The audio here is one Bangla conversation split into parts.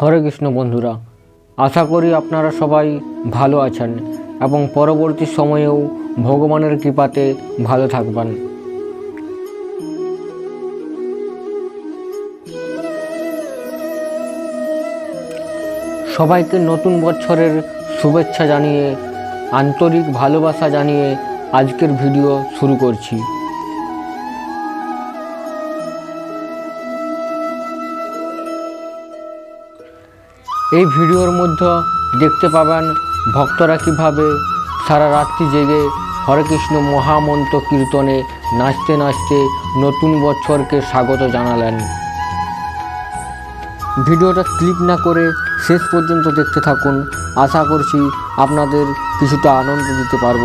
হরে কৃষ্ণ বন্ধুরা, আশা করি আপনারা সবাই ভালো আছেন এবং পরবর্তী সময়েও ভগবানের কৃপাতে ভালো থাকবেন। সবাইকে নতুন বছরের শুভেচ্ছা জানিয়ে, আন্তরিক ভালোবাসা জানিয়ে আজকের ভিডিও শুরু করছি। এই ভিডিওর মধ্যে দেখতে পাবেন ভক্তরা কীভাবে সারা রাত্রি জেগে হরেকৃষ্ণ মহামন্ত্র কীর্তনে নাচতে নাচতে নতুন বছরকে স্বাগত জানালেন। ভিডিওটা ক্লিক না করে শেষ পর্যন্ত দেখতে থাকুন। আশা করছি আপনাদের কিছুটা আনন্দ দিতে পারব।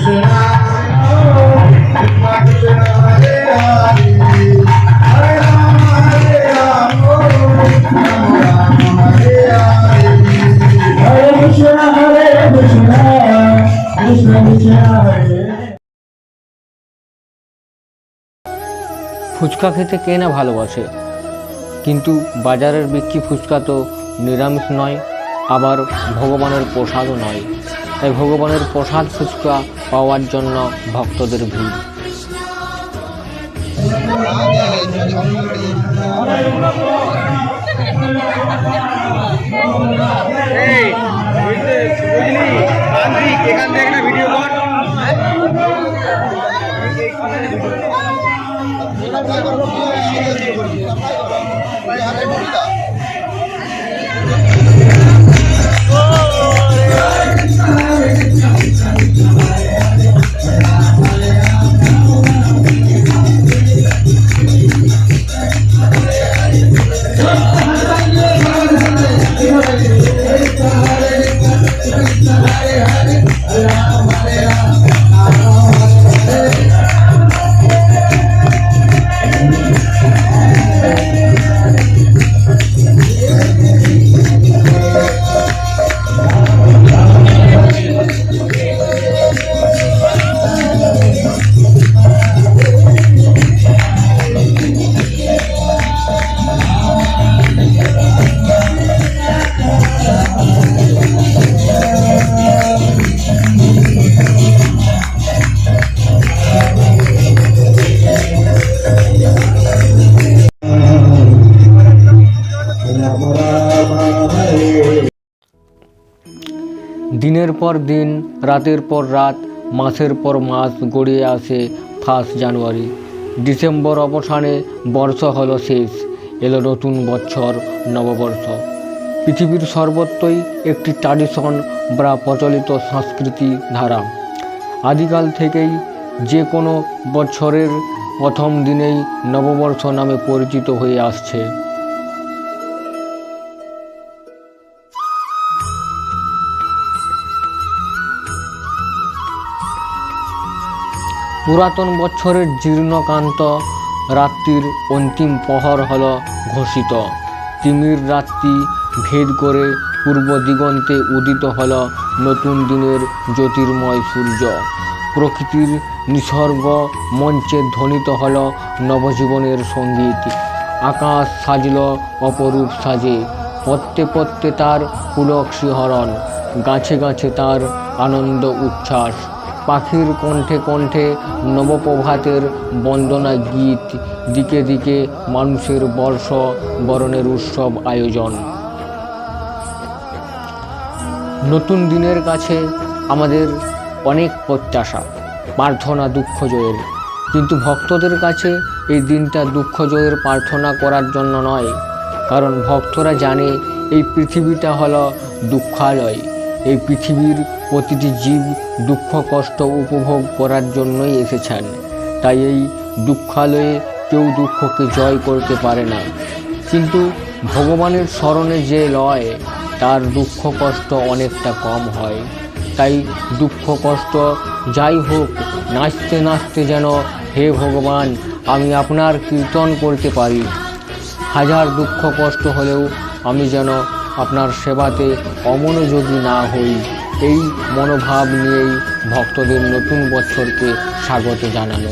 ফুচকা খেতে কে না ভালোবাসে? কিন্তু বাজারের বিক্রি ফুচকা তো নিরামিষ নয়, আবার ভগবানের প্রসাদও নয়। তাই ভগবানের প্রসাদ ফুচকা পাওয়ার জন্য ভক্তদের ভিড়। সাপ্লাই করো। দিনের পর দিন, রাতের পর রাত, মাসের পর মাস গড়িয়ে আসে ফার্স্ট জানুয়ারি। ডিসেম্বর অবসানে বর্ষ হলো শেষ, এলো নতুন বছর, নববর্ষ। পৃথিবীর সর্বত্রই একটি ট্র্যাডিশন বা প্রচলিত সংস্কৃতি ধারা। আদিকাল থেকেই যে কোনো বছরের প্রথম দিনেই নববর্ষ নামে পরিচিত হয়ে আসছে। পুরাতন বছরের জীর্ণকান্ত রাত্রির অন্তিম প্রহর হল ঘোষিত। তিমির রাত্রি ভেদ করে পূর্ব দিগন্তে উদিত হল নতুন দিনের জ্যোতির্ময় সূর্য। প্রকৃতির নিসর্গ মঞ্চে ধ্বনিত হল নবজীবনের সংগীত। আকাশ সাজল অপরূপ সাজে পত্তে পত্তে তার পুলক শিহরণ, গাছে গাছে তার আনন্দ উচ্ছ্বাস। পাখির কণ্ঠে কণ্ঠে নবপ্রভাতের বন্দনা গীত, দিকে দিকে মানুষের বর্ষ, বরণের উৎসব আয়োজন। নতুন দিনের কাছে আমাদের অনেক প্রত্যাশা, প্রার্থনা, দুঃখ জয়ের কিন্তু ভক্তদের কাছে এই দিনটা দুঃখ জয়ের প্রার্থনা করার জন্য নয়। কারণ ভক্তরা জানে এই পৃথিবীটা হলো দুঃখালয়। এই পৃথিবীর প্রতিটি জীব দুঃখ, কষ্ট উপভোগ করার জন্যই এসেছেন। তাই এই দুঃখালয়ে কেউ দুঃখকে জয় করতে পারে না। কিন্তু ভগবানের স্মরণে যে লয়, তার দুঃখ, কষ্ট অনেকটা কম হয়। তাই দুঃখ, কষ্ট যাই হোক, নাচতে নাচতে যেন হে ভগবান, আমি আপনার কীর্তন করতে পারি। হাজার দুঃখ, কষ্ট হলেও আমি যেন আপনার সেবাতে অমনোযোগী না হই। এই মনোভাব নিয়েই ভক্তদের নতুন বছরকে স্বাগত জানানো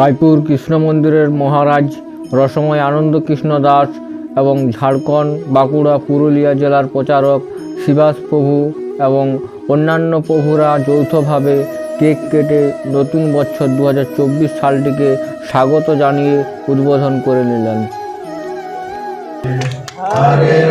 রায়পুর কৃষ্ণ মন্দিরের মহারাজ রসময় আনন্দ কৃষ্ণ দাস এবং ঝাড়খণ্ড, বাঁকুড়া, পুরুলিয়া জেলার প্রচারক শিবাস প্রভু এবং অন্যান্য প্রভুরা যৌথভাবে কেক কেটে নতুন বছর দু হাজার চব্বিশ সালটিকে স্বাগত জানিয়ে উদ্বোধন করে নিলেন। Hare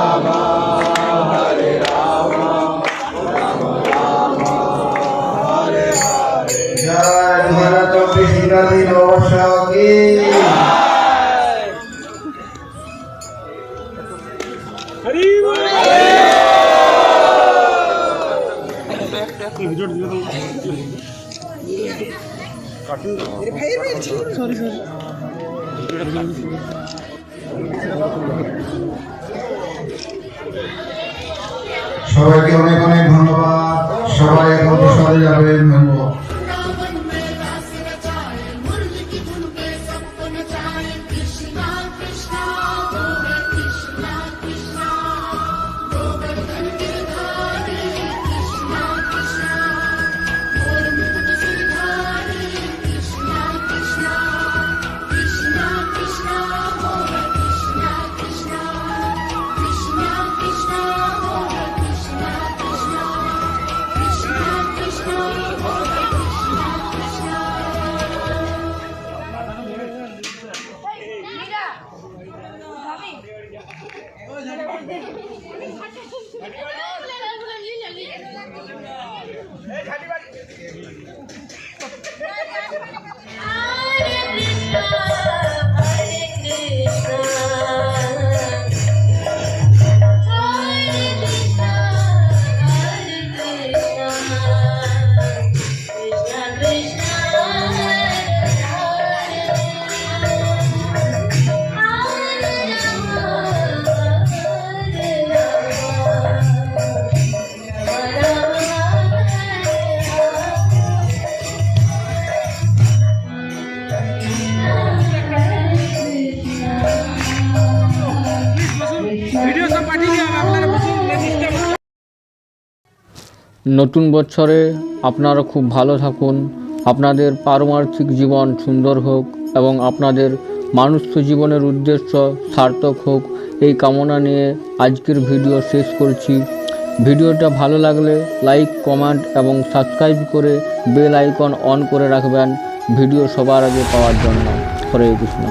চব্বিশ ইংরাজি নববর্ষ কি সবাইকে অনেক অনেক ধন্যবাদ। সবাই এখন প্রসাদে যাবেন ধন্যবাদ। নতুন বছরে আপনারা খুব ভালো থাকুন। আপনাদের পারমার্থিক জীবন সুন্দর হোক এবং আপনাদের মানুষ্য জীবনের উদ্দেশ্য সার্থক হোক। এই কামনা নিয়ে আজকের ভিডিও শেষ করছি। ভিডিওটা ভালো লাগলে লাইক, কমেন্ট এবং সাবস্ক্রাইব করে বেল আইকন অন করে রাখবেন ভিডিও সবার আগে পাওয়ার জন্য। হরে কৃষ্ণ।